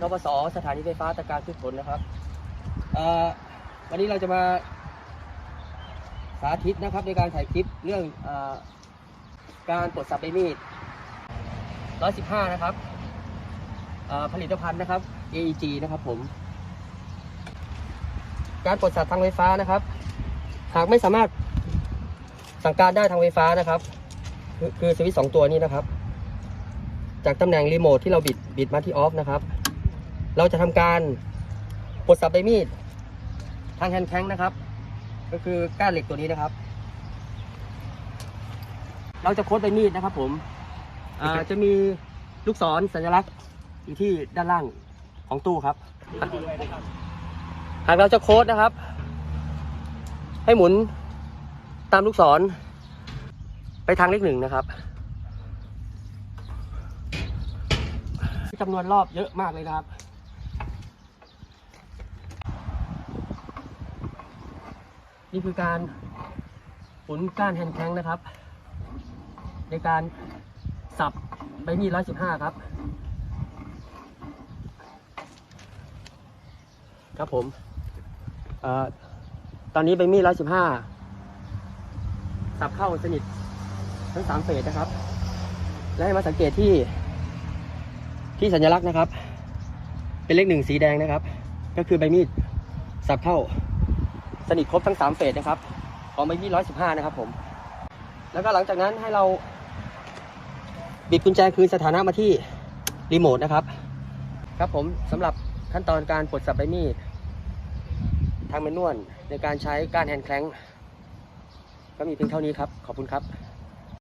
นปสสถานีไฟฟ้าตะการพืชผลนะครับวันนี้เราจะมาสาธิตนะครับในการถ่ายคลิปเรื่องอการปลดสับใบมีด 115 นะครับผลิตภัณฑ์นะครับ AEG นะครับผม การปลดสับทางไฟฟ้านะครับ หากไม่สามารถสั่งการได้ทางไฟฟ้านะครับ คือคือสวิตช์สองตัวนี้นะครับ จากตำแหน่งรีโมทที่เราบิดบิดมาที่ออฟนะครับ เราจะทำการปลดสับใบมีดทางแฮนด์แคงนะครับ ก็คือก้านเหล็กตัวนี้นะครับ เราจะโค้ดใบมีดนะครับ ผมอ่าจะมีลูกศรสัญลักษณ์อยู่ที่ด้านล่างของตู้ครับ หากเราจะโค้ดนะครับ ให้หมุนตามลูกศร ไปทางเลขหนึ่งนะครับจำนวนรอบเยอะมากเลยนะครับ นี่คือการหมุนก้านแฮนด์แคงนะครับ ในการสับใบมีดร้อยสิบห้าครับ ครับผมเอ่อตอนนี้ใบมีดร้อยสิบห้าสับเข้าสนิททั้งสามเฟสนะครับ และให้มาสังเกตที่ ที่สัญลักษณ์นะครับ เป็นเลขหนึ่งสีแดงนะครับ ก็คือใบมีดสับเข้า สนิทครบทั้งสามเฟสนะครับออกมาที่ร้อยสิบห้านะครับผม แล้วก็หลังจากนั้นให้เราบิดกุญแจคืนสถานะมาที่รีโมทนะครับ ครับผมสำหรับขั้นตอนการปลดสับใบมีด ทางเมนนวลในการใช้การแฮนด์แคลงก็มีเพียงเท่านี้ครับ ขอบคุณครับ